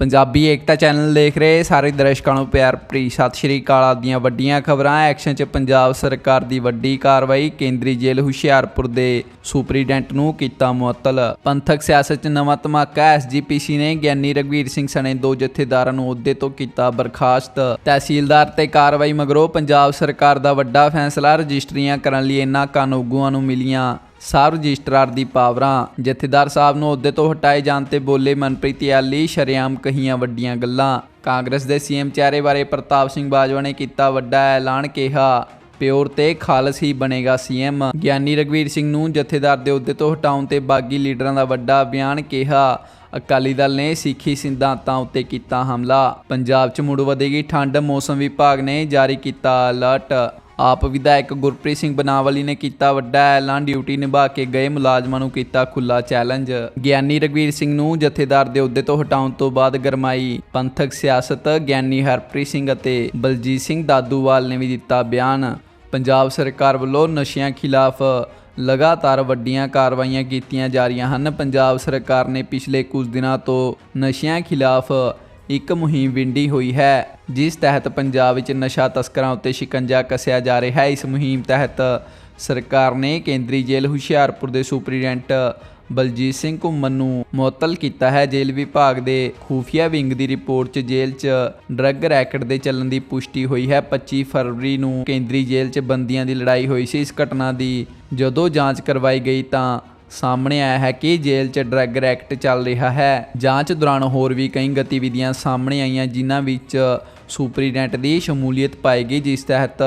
ਪੰਜਾਬੀ ਏਕਤਾ channel ਦੇਖ ਰਹੇ ਸਾਰੇ ਦਰਸ਼ਕਾਂ ਨੂੰ ਪਿਆਰ ਭਰੀ ਸਤਿ ਸ਼੍ਰੀ ਅਕਾਲ ਆਦੀਆਂ ਵੱਡੀਆਂ ਖਬਰਾਂ। ਐਕਸ਼ਨ 'ਚ ਪੰਜਾਬ ਸਰਕਾਰ ਦੀ ਵੱਡੀ ਕਾਰਵਾਈ, ਕੇਂਦਰੀ ਜੇਲ੍ਹ ਹੁਸ਼ਿਆਰਪੁਰ ਦੇ ਸੁਪਰੀਡੈਂਟ ਨੂੰ ਕੀਤਾ ਮੁਅੱਤਲ। ਪੰਥਕ ਸਿਆਸਤ 'ਚ ਨਵਾਂ ਧਮਾਕਾ ਐਸਜੀਪੀਸੀ ਨੇ ਗਿਆਨੀ ਰਗਵੀਰ ਸਿੰਘ ਸਣੇ ਦੋ ਜਥੇਦਾਰਾਂ ਨੂੰ ਅਹੁਦੇ ਤੋਂ ਕੀਤਾ ਬਰਖਾਸਤ। ਤਹਿਸੀਲਦਾਰ ਤੇ ਕਾਰਵਾਈ ਮਗਰੋਂ ਪੰਜਾਬ ਸਰਕਾਰ ਦਾ ਵੱਡਾ ਫੈਸਲਾ, ਰਜਿਸਟਰੀਆਂ ਕਰਨ ਲਈ ਇਨ੍ਹਾਂ ਕਾਨੂੰਗੂਆਂ ਨੂੰ ਮਿਲੀਆਂ ਸਬ ਰਜਿਸਟਰਾਰ ਦੀ ਪਾਵਰਾਂ। ਜਥੇਦਾਰ ਸਾਹਿਬ ਨੂੰ ਅਹੁਦੇ ਤੋਂ ਹਟਾਏ ਜਾਣ ਤੇ ਬੋਲੇ, ਮਨਪ੍ਰੀਤ ਯਾਲੀ, ਸ਼ਰੇਆਮ ਕਹੀਆਂ ਵੱਡੀਆਂ ਗੱਲਾਂ। ਕਾਂਗਰਸ ਦੇ ਸੀਐਮ ਚਿਹਰੇ ਬਾਰੇ ਪ੍ਰਤਾਪ ਸਿੰਘ ਬਾਜਵਾ ਨੇ ਕੀਤਾ ਵੱਡਾ ਐਲਾਨ, ਕਿਹਾ, ਪਿਓਰ ਤੇ ਖਾਲਸ ਹੀ ਬਣੇਗਾ ਸੀਐਮ। ਗਿਆਨੀ ਰਗਵੀਰ ਸਿੰਘ ਨੂੰ ਜਥੇਦਾਰ ਦੇ ਅਹੁਦੇ ਤੋਂ ਹਟਾਉਣ ਤੇ ਬਾਗੀ ਲੀਡਰਾਂ ਦਾ ਵੱਡਾ ਬਿਆਨ ਕਿਹਾ, ਅਕਾਲੀ ਦਲ ਨੇ ਸਿੱਖੀ ਸਿਧਾਂਤਾਂ ਉੱਤੇ ਕੀਤਾ ਹਮਲਾ। ਪੰਜਾਬ 'ਚ ਮੁੜ ਵਧੇਗੀ ਠੰਡ ਮੌਸਮ ਵਿਭਾਗ ਨੇ ਜਾਰੀ ਕੀਤਾ ਅਲਰਟ। ਆਪ ਵਿਧਾਇਕ ਗੁਰਪ੍ਰੀਤ ਸਿੰਘ ਬਨਾਵਲੀ ਨੇ ਕੀਤਾ ਵੱਡਾ ਐਲਾਨ, ਡਿਊਟੀ ਨਿਭਾ ਕੇ ਗਏ ਮੁਲਾਜ਼ਮਾਂ ਨੂੰ ਕੀਤਾ ਖੁੱਲਾ ਚੈਲੰਜ। ਗਿਆਨੀ ਰਗਵੀਰ ਸਿੰਘ ਨੂੰ ਜਥੇਦਾਰ ਦੇ ਅਹੁਦੇ ਤੋਂ ਹਟਾਉਣ ਤੋਂ ਬਾਅਦ ਗਰਮਾਈ, ਪੰਥਕ ਸਿਆਸਤ, ਗਿਆਨੀ ਹਰਪ੍ਰੀਤ ਸਿੰਘ ਅਤੇ ਬਲਜੀਤ ਸਿੰਘ ਦਾਦੂਵਾਲ ਨੇ ਵੀ ਦਿੱਤਾ ਬਿਆਨ। ਪੰਜਾਬ ਸਰਕਾਰ ਵੱਲੋਂ ਨਸ਼ਿਆਂ ਖਿਲਾਫ ਲਗਾਤਾਰ ਵੱਡੀਆਂ ਕਾਰਵਾਈਆਂ ਕੀਤੀਆਂ ਜਾ ਰਹੀਆਂ ਹਨ। ਪੰਜਾਬ ਸਰਕਾਰ ਨੇ ਪਿਛਲੇ ਕੁਝ ਦਿਨਾਂ ਤੋਂ ਨਸ਼ਿਆਂ ਖਿਲਾਫ ਇੱਕ ਮੁਹਿੰਮ ਵਿੰਡੀ ਹੋਈ ਹੈ, ਜਿਸ ਤਹਿਤ ਪੰਜਾਬ ਵਿੱਚ ਨਸ਼ਾ ਤਸਕਰਾਂ ਉੱਤੇ ਸ਼ਿਕੰਜਾ ਕੱਸਿਆ ਜਾ ਰਿਹਾ ਹੈ। ਇਸ ਮੁਹਿੰਮ ਤਹਿਤ ਸਰਕਾਰ ਨੇ ਕੇਂਦਰੀ ਜੇਲ੍ਹ ਹੁਸ਼ਿਆਰਪੁਰ ਦੇ ਸੁਪਰੀਡੈਂਟ ਬਲਜੀਤ ਸਿੰਘ ਘੁੰਮਣ ਨੂੰ ਮੁਅੱਤਲ ਕੀਤਾ ਹੈ। ਜੇਲ੍ਹ ਵਿਭਾਗ ਦੇ ਖੂਫੀਆ ਵਿੰਗ ਦੀ ਰਿਪੋਰਟ 'ਚ ਜੇਲ੍ਹ 'ਚ ਡਰੱਗ ਰੈਕਟ ਦੇ ਚੱਲਣ ਦੀ ਪੁਸ਼ਟੀ ਹੋਈ ਹੈ। 25 ਫਰਵਰੀ ਨੂੰ ਕੇਂਦਰੀ ਜੇਲ੍ਹ 'ਚ ਬੰਦੀਆਂ ਦੀ ਲੜਾਈ ਹੋਈ ਸੀ। ਇਸ ਘਟਨਾ ਦੀ ਜਦੋਂ ਜਾਂਚ ਕਰਵਾਈ ਗਈ ਤਾਂ ਸਾਹਮਣੇ ਆਇਆ ਹੈ ਕਿ ਜੇਲ੍ਹ 'ਚ ਡਰੱਗ ਰੈਕਟ ਚੱਲ ਰਿਹਾ ਹੈ। ਜਾਂਚ ਦੌਰਾਨ ਹੋਰ ਵੀ ਕਈ ਗਤੀਵਿਧੀਆਂ ਸਾਹਮਣੇ ਆਈਆਂ, ਜਿਨ੍ਹਾਂ ਵਿੱਚ ਸੁਪਰੀਡੈਂਟ ਦੀ ਸ਼ਮੂਲੀਅਤ ਪਾਈ ਗਈ, ਜਿਸ ਤਹਿਤ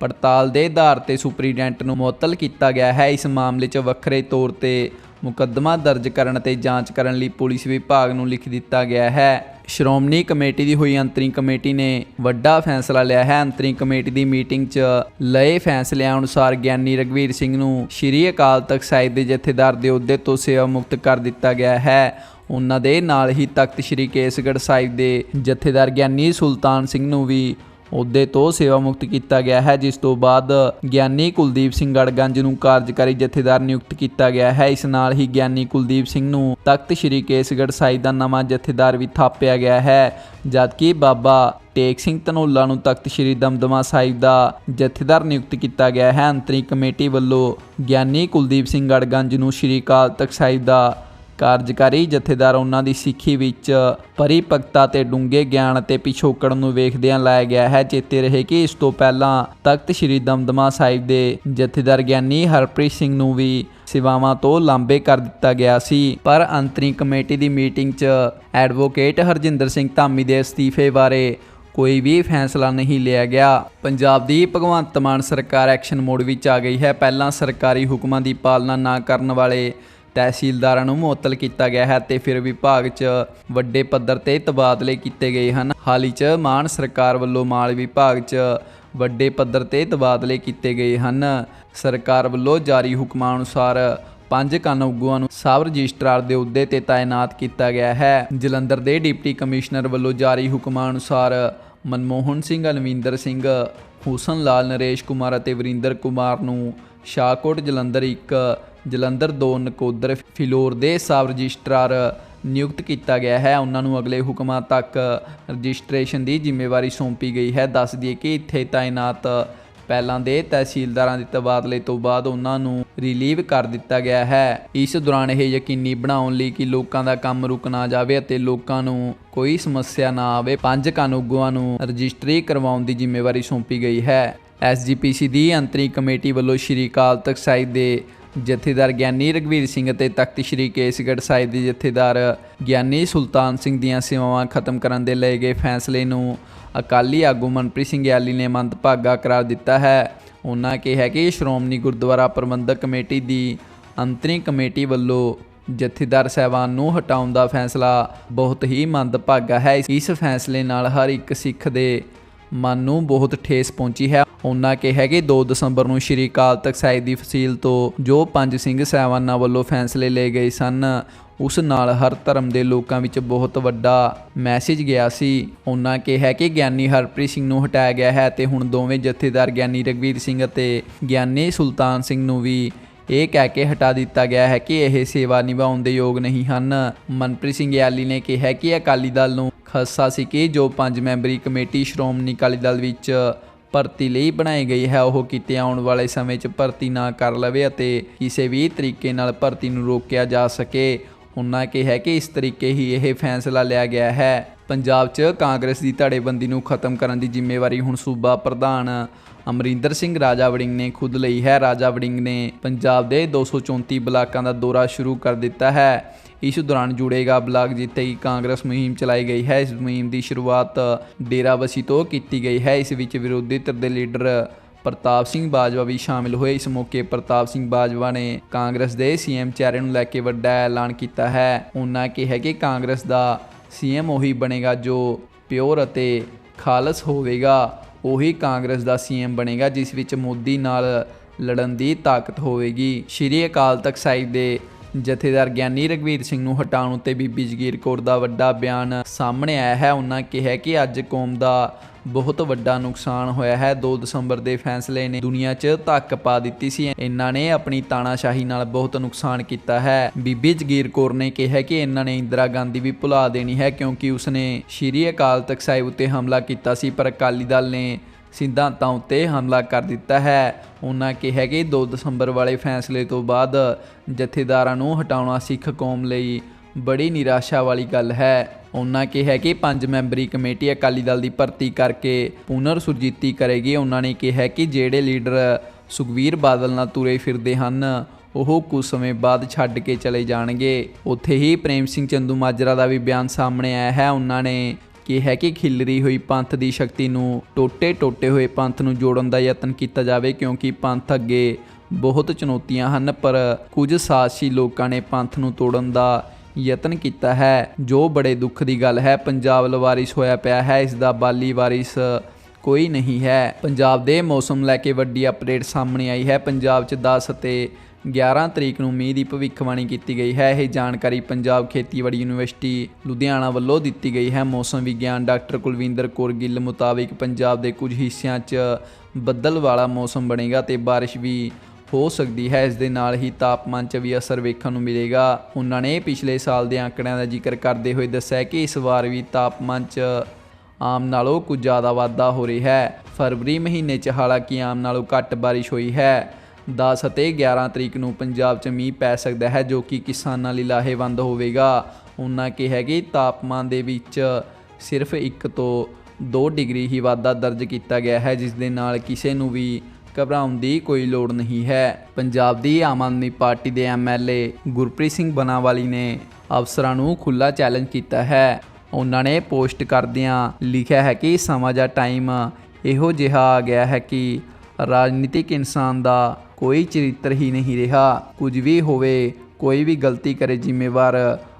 ਪੜਤਾਲ ਦੇ ਆਧਾਰ ਤੇ ਸੁਪਰੀਡੈਂਟ ਨੂੰ ਮੁਅੱਤਲ ਕੀਤਾ ਗਿਆ ਹੈ। ਇਸ ਮਾਮਲੇ 'ਚ ਵੱਖਰੇ ਤੌਰ ਤੇ ਮੁਕੱਦਮਾ ਦਰਜ ਕਰਨ ਅਤੇ ਜਾਂਚ ਕਰਨ ਲਈ ਪੁਲਿਸ ਵਿਭਾਗ ਨੂੰ ਲਿਖ ਦਿੱਤਾ ਗਿਆ ਹੈ। ਸ਼੍ਰੋਮਣੀ ਕਮੇਟੀ ਦੀ ਹੋਈ ਅੰਤਰਿਮ ਕਮੇਟੀ ਨੇ ਵੱਡਾ ਫੈਸਲਾ ਲਿਆ ਹੈ। ਅੰਤਰਿਮ ਕਮੇਟੀ ਦੀ ਮੀਟਿੰਗ 'ਚ ਲਏ ਫੈਸਲਿਆਂ ਅਨੁਸਾਰ ਗਿਆਨੀ ਰਗਵੀਰ ਸਿੰਘ ਨੂੰ ਸ਼੍ਰੀ ਅਕਾਲ ਤਖਤ ਸਾਹਿਬ ਦੇ ਜਥੇਦਾਰ ਦੇ ਅਹੁਦੇ ਤੋਂ ਸੇਵਾ ਮੁਕਤ ਕਰ ਦਿੱਤਾ ਗਿਆ ਹੈ। ਉਹਨਾਂ ਦੇ ਨਾਲ ਹੀ ਤਖਤ ਸ਼੍ਰੀ ਕੇਸਗੜ੍ਹ ਸਾਹਿਬ ਦੇ ਜਥੇਦਾਰ ਗਿਆਨੀ ਸੁਲਤਾਨ ਸਿੰਘ ਨੂੰ ਵੀ ਅਹੁਦੇ ਤੋਂ ਸੇਵਾ ਮੁਕਤ ਕੀਤਾ ਗਿਆ ਹੈ, ਜਿਸ ਤੋਂ ਬਾਅਦ ਗਿਆਨੀ ਕੁਲਦੀਪ ਸਿੰਘ ਗੜਗੰਜ ਨੂੰ ਕਾਰਜਕਾਰੀ ਜਥੇਦਾਰ ਨਿਯੁਕਤ ਕੀਤਾ ਗਿਆ ਹੈ। ਇਸ ਨਾਲ ਹੀ ਗਿਆਨੀ ਕੁਲਦੀਪ ਸਿੰਘ ਨੂੰ ਤਖਤ ਸ੍ਰੀ ਕੇਸਗੜ੍ਹ ਸਾਹਿਬ ਦਾ ਨਵਾਂ ਜਥੇਦਾਰ ਵੀ ਥਾਪਿਆ ਗਿਆ ਹੈ, ਜਦਕਿ ਬਾਬਾ ਟੇਕ ਸਿੰਘ ਧਨੋਲਾ ਨੂੰ ਤਖਤ ਸ੍ਰੀ ਦਮਦਮਾ ਸਾਹਿਬ ਦਾ ਜਥੇਦਾਰ ਨਿਯੁਕਤ ਕੀਤਾ ਗਿਆ ਹੈ। ਅੰਤਰੀ ਕਮੇਟੀ ਵੱਲੋਂ ਗਿਆਨੀ ਕੁਲਦੀਪ ਸਿੰਘ ਗੜਗੰਜ ਨੂੰ ਸ੍ਰੀ ਅਕਾਲ ਤਖਤ ਸਾਹਿਬ ਦਾ ਕਾਰਜਕਾਰੀ ਜਥੇਦਾਰ ਉਹਨਾਂ ਦੀ ਸਿੱਖੀ ਵਿੱਚ ਪਰਿਪਕਤਾ ਤੇ ਡੂੰਘੇ ਗਿਆਨ ਅਤੇ ਪਿਛੋਕੜ ਨੂੰ ਵੇਖਦਿਆਂ ਲਾਇਆ ਗਿਆ ਹੈ। ਚੇਤੇ ਰਹੇ ਕਿ ਇਸ ਤੋਂ ਪਹਿਲਾਂ ਤਖਤ ਸ੍ਰੀ ਦਮਦਮਾ ਸਾਹਿਬ ਦੇ ਜਥੇਦਾਰ ਗਿਆਨੀ ਹਰਪ੍ਰੀਤ ਸਿੰਘ ਨੂੰ ਵੀ ਸੇਵਾਵਾਂ ਤੋਂ ਲਾਂਬੇ ਕਰ ਦਿੱਤਾ ਗਿਆ ਸੀ। ਪਰ ਅੰਤਰੀ ਕਮੇਟੀ ਦੀ ਮੀਟਿੰਗ 'ਚ ਐਡਵੋਕੇਟ ਹਰਜਿੰਦਰ ਸਿੰਘ ਧਾਮੀ ਦੇ ਅਸਤੀਫੇ ਬਾਰੇ ਕੋਈ ਵੀ ਫੈਸਲਾ ਨਹੀਂ ਲਿਆ ਗਿਆ। ਪੰਜਾਬ ਦੀ ਭਗਵੰਤ ਮਾਨ ਸਰਕਾਰ ਐਕਸ਼ਨ ਮੋਡ ਵਿੱਚ ਆ ਗਈ ਹੈ। ਪਹਿਲਾਂ ਸਰਕਾਰੀ ਹੁਕਮਾਂ ਦੀ ਪਾਲਣਾ ਨਾ ਕਰਨ ਵਾਲੇ ਤਹਿਸੀਲਦਾਰਾਂ ਨੂੰ ਮੁਅੱਤਲ ਕੀਤਾ ਗਿਆ ਹੈ ਤੇ ਫਿਰ ਵਿਭਾਗ 'ਚ ਵੱਡੇ ਪੱਧਰ ਤੇ ਤਬਾਦਲੇ ਕੀਤੇ ਗਏ ਹਨ। ਹਾਲ ਹੀ 'ਚ ਮਾਨ ਸਰਕਾਰ ਵੱਲੋਂ ਮਾਲ ਵਿਭਾਗ 'ਚ ਵੱਡੇ ਪੱਧਰ ਤੇ ਤਬਾਦਲੇ ਕੀਤੇ ਗਏ ਹਨ। ਸਰਕਾਰ ਵੱਲੋਂ ਜਾਰੀ ਹੁਕਮਾਂ ਅਨੁਸਾਰ ਪੰਜ ਕਾਨੂੰਗੋਆਂ ਨੂੰ ਸਬ ਰਜਿਸਟਰਾਰ ਦੇ ਅਹੁਦੇ ਤੇ ਤਾਇਨਾਤ ਕੀਤਾ ਗਿਆ ਹੈ। ਜਲੰਧਰ ਦੇ ਡਿਪਟੀ ਕਮਿਸ਼ਨਰ ਵੱਲੋਂ ਜਾਰੀ ਹੁਕਮਾਂ ਅਨੁਸਾਰ ਮਨਮੋਹਨ ਸਿੰਘ, ਅਲਵਿੰਦਰ ਸਿੰਘ, ਹੁਸਨ ਲਾਲ, ਨਰੇਸ਼ ਕੁਮਾਰ ਅਤੇ ਵਰਿੰਦਰ ਕੁਮਾਰ ਨੂੰ ਸ਼ਾਹਕੋਟ, ਜਲੰਧਰ ਇੱਕ ਜਲੰਧਰ 2 ਨਕੋਦਰ ਫਿਲੌਰ ਦੇ ਸਬ ਰਜਿਸਟਰਾਰ ਨਿਯੁਕਤ ਕੀਤਾ ਗਿਆ ਹੈ। ਉਹਨਾਂ ਨੂੰ ਅਗਲੇ ਹੁਕਮਾਂ ਤੱਕ ਰਜਿਸਟ੍ਰੇਸ਼ਨ ਦੀ ਜ਼ਿੰਮੇਵਾਰੀ ਸੌਂਪੀ ਗਈ ਹੈ। ਦੱਸ ਦਈਏ ਕਿ ਇੱਥੇ ਤਾਇਨਾਤ ਪਹਿਲਾਂ ਦੇ ਤਹਿਸੀਲਦਾਰਾਂ ਦੇ ਤਬਾਦਲੇ ਤੋਂ ਬਾਅਦ ਉਹਨਾਂ ਨੂੰ ਰਿਲੀਵ ਕਰ ਦਿੱਤਾ ਗਿਆ ਹੈ। ਇਸ ਦੌਰਾਨ ਇਹ ਯਕੀਨੀ ਬਣਾਉਣ ਲਈ ਕਿ ਲੋਕਾਂ ਦਾ ਕੰਮ ਰੁਕ ਨਾ ਜਾਵੇ ਅਤੇ ਲੋਕਾਂ ਨੂੰ ਕੋਈ ਸਮੱਸਿਆ ਨਾ ਆਵੇ, ਪੰਜ ਕਾਨੂੰਗੋਆਂ ਨੂੰ ਰਜਿਸਟਰੀ ਕਰਵਾਉਣ ਦੀ ਜ਼ਿੰਮੇਵਾਰੀ ਸੌਂਪੀ ਗਈ ਹੈ। ਐਸਜੀਪੀਸੀ ਦੀ ਅੰਤਰੀ ਕਮੇਟੀ ਵੱਲੋਂ ਸ਼੍ਰੀ ਅਕਾਲ ਤਖਤ ਸਾਹਿਬ ਦੇ ਜਥੇਦਾਰ ਗਿਆਨੀ ਰਗਵੀਰ ਸਿੰਘ ਅਤੇ ਤਖਤ ਸ੍ਰੀ ਕੇਸਗੜ੍ਹ ਸਾਹਿਬ ਦੇ ਜਥੇਦਾਰ ਗਿਆਨੀ ਸੁਲਤਾਨ ਸਿੰਘ ਦੀਆਂ ਸੇਵਾਵਾਂ ਖਤਮ ਕਰਨ ਦੇ ਲਏ ਗਏ ਫੈਸਲੇ ਨੂੰ ਅਕਾਲੀ ਆਗੂ ਮਨਪ੍ਰੀਤ ਸਿੰਘ ਯਾਲੀ ਨੇ ਮੰਦਭਾਗਾ ਕਰਾਰ ਦਿੱਤਾ ਹੈ। ਉਹਨਾਂ ਕਿਹਾ ਕਿ ਸ਼੍ਰੋਮਣੀ ਗੁਰਦੁਆਰਾ ਪ੍ਰਬੰਧਕ ਕਮੇਟੀ ਦੀ ਅੰਤਰੀ ਕਮੇਟੀ ਵੱਲੋਂ ਜਥੇਦਾਰ ਸਾਹਿਬਾਨ ਨੂੰ ਹਟਾਉਣ ਦਾ ਫੈਸਲਾ ਬਹੁਤ ਹੀ ਮੰਦਭਾਗਾ ਹੈ। ਇਸ ਫੈਸਲੇ ਨਾਲ ਹਰ ਇੱਕ ਸਿੱਖ ਦੇ ਮਨ ਨੂੰ ਬਹੁਤ ਠੇਸ ਪਹੁੰਚੀ ਹੈ। ਉਹਨਾਂ ਕਿਹਾ ਕਿ 2 ਦਸੰਬਰ ਨੂੰ ਸ਼੍ਰੀ ਅਕਾਲ ਤਖਤ ਸਾਹਿਬ ਦੀ ਫਸੀਲ ਤੋਂ ਜੋ ਪੰਜ ਸਿੰਘ ਸਾਹਿਬਾਨਾਂ ਵੱਲੋਂ ਫੈਸਲੇ ਲਏ ਗਏ ਸਨ, ਉਸ ਨਾਲ ਹਰ ਧਰਮ ਦੇ ਲੋਕਾਂ ਵਿੱਚ ਬਹੁਤ ਵੱਡਾ ਮੈਸੇਜ ਗਿਆ ਸੀ। ਉਹਨਾਂ ਕਿਹਾ ਕਿ ਗਿਆਨੀ ਹਰਪ੍ਰੀਤ ਸਿੰਘ ਨੂੰ ਹਟਾਇਆ ਗਿਆ ਹੈ ਤੇ ਹੁਣ ਦੋਵੇਂ ਜਥੇਦਾਰ ਗਿਆਨੀ ਰਗਵੀਰ ਸਿੰਘ ਅਤੇ ਗਿਆਨੀ ਸੁਲਤਾਨ ਸਿੰਘ ਨੂੰ ਵੀ ਇਹ ਕਹਿ ਕੇ ਹਟਾ ਦਿੱਤਾ ਗਿਆ ਹੈ ਕਿ ਇਹ ਸੇਵਾ ਨਿਭਾਉਣ ਦੇ ਯੋਗ ਨਹੀਂ ਹਨ। ਮਨਪ੍ਰੀਤ ਸਿੰਘ ਯਾਲੀ ਨੇ ਕਿਹਾ ਕਿ ਅਕਾਲੀ ਦਲ ਨੂੰ ਖਸਾ ਸੀ ਕਿ ਜੋ ਪੰਜ ਮੈਂਬਰੀ ਕਮੇਟੀ ਸ਼੍ਰੋਮਣੀ ਅਕਾਲੀ ਦਲ ਵਿੱਚ ਭਰਤੀ ਲਈ ਬਣਾਈ ਗਈ ਹੈ। ਉਹ ਕਿਤੇ ਆਉਣ ਵਾਲੇ ਸਮੇਂ 'ਚ ਭਰਤੀ ਨਾ ਕਰ ਲਵੇ ਅਤੇ ਕਿਸੇ ਵੀ ਤਰੀਕੇ ਨਾਲ ਭਰਤੀ ਨੂੰ ਰੋਕਿਆ ਜਾ ਸਕੇ। ਉਹਨਾਂ ਕਿਹਾ ਕਿ ਇਸ ਤਰੀਕੇ ਹੀ ਇਹ ਫੈਸਲਾ ਲਿਆ ਗਿਆ ਹੈ। ਪੰਜਾਬ 'ਚ ਕਾਂਗਰਸ ਦੀ ਧੜੇਬੰਦੀ ਨੂੰ ਖਤਮ ਕਰਨ ਦੀ ਜ਼ਿੰਮੇਵਾਰੀ ਹੁਣ ਸੂਬਾ ਪ੍ਰਧਾਨ ਅਮਰਿੰਦਰ ਸਿੰਘ ਰਾਜਾ ਵੜਿੰਗ ਨੇ ਖੁਦ ਲਈ ਹੈ। ਰਾਜਾ ਵੜਿੰਗ ਨੇ ਪੰਜਾਬ ਦੇ 234 ਬਲਾਕਾਂ ਦਾ ਦੌਰਾ ਸ਼ੁਰੂ ਕਰ ਦਿੱਤਾ ਹੈ। ਇਸ ਦੌਰਾਨ ਜੁੜੇਗਾ ਬਲਾਕ ਜਿੱਥੇ ਕਿ ਕਾਂਗਰਸ ਮੁਹਿੰਮ ਚਲਾਈ ਗਈ ਹੈ। ਇਸ ਮੁਹਿੰਮ ਦੀ ਸ਼ੁਰੂਆਤ ਡੇਰਾਬੱਸੀ ਤੋਂ ਕੀਤੀ ਗਈ ਹੈ। ਇਸ ਵਿੱਚ ਵਿਰੋਧੀ ਧਿਰ ਦੇ ਲੀਡਰ ਪ੍ਰਤਾਪ ਸਿੰਘ ਬਾਜਵਾ ਵੀ ਸ਼ਾਮਿਲ ਹੋਏ। ਇਸ ਮੌਕੇ ਪ੍ਰਤਾਪ ਸਿੰਘ ਬਾਜਵਾ ਨੇ ਕਾਂਗਰਸ ਦੇ ਸੀਐਮ ਚਿਹਰੇ ਨੂੰ ਲੈ ਕੇ ਵੱਡਾ ਐਲਾਨ ਕੀਤਾ ਹੈ। ਉਹਨਾਂ ਕਿਹਾ ਕਿ ਕਾਂਗਰਸ ਦਾ ਸੀਐਮ ਉਹੀ ਬਣੇਗਾ ਜੋ ਪਿਓਰ ਅਤੇ ਖਾਲਸ ਹੋਵੇਗਾ। ਉਹੀ ਕਾਂਗਰਸ ਦਾ ਸੀਐਮ ਬਣੇਗਾ ਜਿਸ ਵਿੱਚ ਮੋਦੀ ਨਾਲ ਲੜਨ ਦੀ ਤਾਕਤ ਹੋਵੇਗੀ। ਸ਼੍ਰੀ ਅਕਾਲ ਤਖਤ ਸਾਹਿਬ ਦੇ ਜਥੇਦਾਰ ਗਿਆਨੀ ਰਗਵੀਰ ਸਿੰਘ ਨੂੰ ਹਟਾਉਣ ਉੱਤੇ ਬੀਬੀ ਜਗੀਰ ਕੌਰ ਦਾ ਵੱਡਾ ਬਿਆਨ ਸਾਹਮਣੇ ਆਇਆ ਹੈ। ਉਹਨਾਂ ਕਿਹਾ ਕਿ ਅੱਜ ਕੌਮ ਦਾ ਬਹੁਤ ਵੱਡਾ ਨੁਕਸਾਨ ਹੋਇਆ ਹੈ। 2 ਦਸੰਬਰ ਦੇ ਫੈਸਲੇ ਨੇ ਦੁਨੀਆ 'ਚ ਧੱਕ ਪਾ ਦਿੱਤੀ ਸੀ। ਇਹਨਾਂ ਨੇ ਆਪਣੀ ਤਾਣਾਸ਼ਾਹੀ ਨਾਲ ਬਹੁਤ ਨੁਕਸਾਨ ਕੀਤਾ ਹੈ। ਬੀਬੀ ਜਗੀਰ ਕੌਰ ਨੇ ਕਿਹਾ ਕਿ ਇਹਨਾਂ ਨੇ ਇੰਦਰਾ ਗਾਂਧੀ ਵੀ ਭੁਲਾ ਦੇਣੀ ਹੈ ਕਿਉਂਕਿ ਉਸਨੇ ਸ਼੍ਰੀ ਅਕਾਲ ਤਖਤ ਸਾਹਿਬ ਉੱਤੇ ਹਮਲਾ ਕੀਤਾ ਸੀ, ਪਰ ਅਕਾਲੀ ਦਲ ਨੇ ਸਿਧਾਂਤਾਂ ਉੱਤੇ ਹਮਲਾ ਕਰ ਦਿੱਤਾ ਹੈ। ਉਹਨਾਂ ਕਿਹਾ ਕਿ 2 ਦਸੰਬਰ ਵਾਲੇ ਫੈਸਲੇ ਤੋਂ ਬਾਅਦ ਜਥੇਦਾਰਾਂ ਨੂੰ ਹਟਾਉਣਾ ਸਿੱਖ ਕੌਮ ਲਈ ਬੜੀ ਨਿਰਾਸ਼ਾ ਵਾਲੀ ਗੱਲ ਹੈ। ਉਹਨਾਂ ਕਿਹਾ ਕਿ ਪੰਜ ਮੈਂਬਰੀ ਕਮੇਟੀ ਅਕਾਲੀ ਦਲ ਦੀ ਭਰਤੀ ਕਰਕੇ ਪੁਨਰ ਸੁਰਜੀਤੀ ਕਰੇਗੀ। ਉਹਨਾਂ ਨੇ ਕਿਹਾ ਕਿ ਜਿਹੜੇ ਲੀਡਰ ਸੁਖਵੀਰ ਬਾਦਲ ਨਾਲ ਤੁਰੇ ਫਿਰਦੇ ਹਨ, ਉਹ ਕੁਝ ਸਮੇਂ ਬਾਅਦ ਛੱਡ ਕੇ ਚਲੇ ਜਾਣਗੇ। ਉੱਥੇ ਹੀ ਪ੍ਰੇਮ ਸਿੰਘ ਚੰਦੂ ਮਾਜਰਾ ਦਾ ਵੀ ਬਿਆਨ ਸਾਹਮਣੇ ਆਇਆ ਹੈ। ਉਹਨਾਂ ਨੇ ਕਿਹਾ ਕਿ ਖਿਲਰੀ ਹੋਈ ਪੰਥ ਦੀ ਸ਼ਕਤੀ ਨੂੰ ਟੋਟੇ-ਟੋਟੇ ਹੋਏ ਪੰਥ ਨੂੰ ਜੋੜਨ ਦਾ ਯਤਨ ਕੀਤਾ ਜਾਵੇ, ਕਿਉਂਕਿ ਪੰਥ ਅੱਗੇ ਬਹੁਤ ਚੁਣੌਤੀਆਂ ਹਨ, ਪਰ ਕੁਝ ਸਾਜ਼ਸ਼ੀ ਲੋਕਾਂ ਨੇ ਪੰਥ ਨੂੰ ਤੋੜਨ ਦਾ ਯਤਨ ਕੀਤਾ ਹੈ। ਜੋ ਬੜੇ ਦੁੱਖ ਦੀ ਗੱਲ ਹੈ, ਪੰਜਾਬ ਲਵਾਰਿਸ ਹੋਇਆ ਪਿਆ ਹੈ, ਇਸ ਦਾ ਬਾਲੀ ਵਾਰਿਸ ਕੋਈ ਨਹੀਂ ਹੈ। ਪੰਜਾਬ ਦੇ ਮੌਸਮ ਲੈ ਕੇ ਵੱਡੀ ਅਪਡੇਟ ਸਾਹਮਣੇ ਆਈ ਹੈ। ਪੰਜਾਬ 'ਚ 10 ਅਤੇ 11 ਤਰੀਕ ਨੂੰ ਮੀਂਹ ਦੀ ਭਵਿੱਖਬਾਣੀ ਕੀਤੀ ਗਈ ਹੈ। ਇਹ ਜਾਣਕਾਰੀ ਪੰਜਾਬ ਖੇਤੀਬਾੜੀ ਯੂਨੀਵਰਸਿਟੀ ਲੁਧਿਆਣਾ ਵੱਲੋਂ ਦਿੱਤੀ ਗਈ ਹੈ। ਮੌਸਮ ਵਿਗਿਆਨ ਡਾਕਟਰ ਕੁਲਵਿੰਦਰ ਕੌਰ ਗਿੱਲ ਮੁਤਾਬਿਕ ਪੰਜਾਬ ਦੇ ਕੁਝ ਹਿੱਸਿਆਂ 'ਚ ਬੱਦਲ ਵਾਲਾ ਮੌਸਮ ਬਣੇਗਾ ਤੇ ਬਾਰਿਸ਼ ਵੀ ਹੋ ਸਕਦੀ ਹੈ। ਇਸ ਦੇ ਨਾਲ ਹੀ ਤਾਪਮਾਨ 'ਚ ਵੀ ਅਸਰ ਵੇਖਣ ਨੂੰ ਮਿਲੇਗਾ। ਉਹਨਾਂ ਨੇ ਪਿਛਲੇ ਸਾਲ ਦੇ ਆંકੜਿਆਂ ਦਾ ਜ਼ਿਕਰ ਕਰਦੇ ਹੋਏ ਦੱਸਿਆ ਕਿ ਇਸ ਵਾਰ ਵੀ ਤਾਪਮਾਨ 'ਚ ਆਮ ਨਾਲੋਂ ਕੁਝ ਜ਼ਿਆਦਾ ਵਾਧਾ ਹੋ ਰਿਹਾ ਹੈ। ਫਰਵਰੀ ਮਹੀਨੇ 'ਚ ਹਾਲਾਂਕਿ ਆਮ ਨਾਲੋਂ ਘੱਟ ਬਾਰਿਸ਼ ਹੋਈ ਹੈ। 10 ਅਤੇ 11 ਤਰੀਕ ਨੂੰ ਪੰਜਾਬ 'ਚ ਮੀਂਹ ਪੈ ਸਕਦਾ ਹੈ, ਜੋ ਕਿ ਕਿਸਾਨਾਂ ਲਈ ਲਾਹੇਵੰਦ ਹੋਵੇਗਾ। ਉਹਨਾਂ ਕਿਹਾ ਕਿ ਤਾਪਮਾਨ ਦੇ ਵਿੱਚ ਸਿਰਫ 1 ਤੋਂ 2 ਡਿਗਰੀ ਹੀ ਵਾਧਾ ਦਰਜ ਕੀਤਾ ਗਿਆ ਹੈ, ਜਿਸ ਦੇ ਨਾਲ ਕਿਸੇ ਨੂੰ ਵੀ ਘਬਰਾਉਣ ਦੀ ਕੋਈ ਲੋੜ ਨਹੀਂ ਹੈ। ਪੰਜਾਬ ਦੀ ਆਮ ਆਦਮੀ ਪਾਰਟੀ ਦੇ ਐਮਐਲਏ ਗੁਰਪ੍ਰੀਤ ਸਿੰਘ ਬਨਾਵਾਲੀ ਨੇ ਅਫਸਰਾਂ ਨੂੰ ਖੁੱਲਾ ਚੈਲੰਜ ਕੀਤਾ ਹੈ। ਉਹਨਾਂ ਨੇ ਪੋਸਟ ਕਰਦਿਆਂ ਲਿਖਿਆ ਹੈ ਕਿ ਸਮਾਂ ਜਾਂ ਟਾਈਮ ਇਹੋ ਜਿਹਾ ਆ ਗਿਆ ਹੈ ਕਿ ਰਾਜਨੀਤਿਕ ਇਨਸਾਨ ਦਾ ਕੋਈ ਚਰਿੱਤਰ ਹੀ ਨਹੀਂ ਰਿਹਾ। ਕੁਝ ਵੀ ਹੋਵੇ, ਕੋਈ ਵੀ ਗਲਤੀ ਕਰੇ ਜ਼ਿੰਮੇਵਾਰ,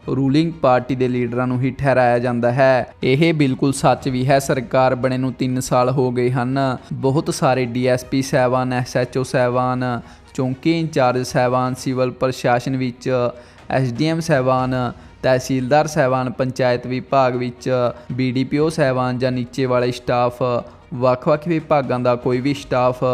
ਰੂਲਿੰਗ ਪਾਰਟੀ ਦੇ ਲੀਡਰਾਂ ਨੂੰ ਹੀ ਠਹਿਰਾਇਆ ਜਾਂਦਾ ਹੈ। ਇਹ ਬਿਲਕੁਲ ਸੱਚ ਵੀ ਹੈ, ਸਰਕਾਰ ਬਣੇ ਨੂੰ 3 ਸਾਲ ਹੋ ਗਏ ਹਨ। ਬਹੁਤ ਸਾਰੇ ਡੀਐਸਪੀ ਸਹਿਬਾਨ, ਐਸਐਚਓ ਸਹਿਬਾਨ, ਚੌਂਕੀ ਇੰਚਾਰਜ ਸਹਿਬਾਨ, ਸਿਵਲ ਪ੍ਰਸ਼ਾਸਨ ਵਿੱਚ, ਐਸਡੀਐਮ ਸਹਿਬਾਨ, ਤਹਿਸੀਲਦਾਰ ਸਹਿਬਾਨ, ਪੰਚਾਇਤ ਵਿਭਾਗ ਵਿੱਚ, ਬੀਡੀਪੀਓ ਸਹਿਬਾਨ ਜਾਂ ਨੀਚੇ ਵਾਲੇ ਸਟਾਫ ਵੱਖ-ਵੱਖ ਵਿਭਾਗਾਂ ਦਾ ਕੋਈ ਵੀ ਸਟਾਫ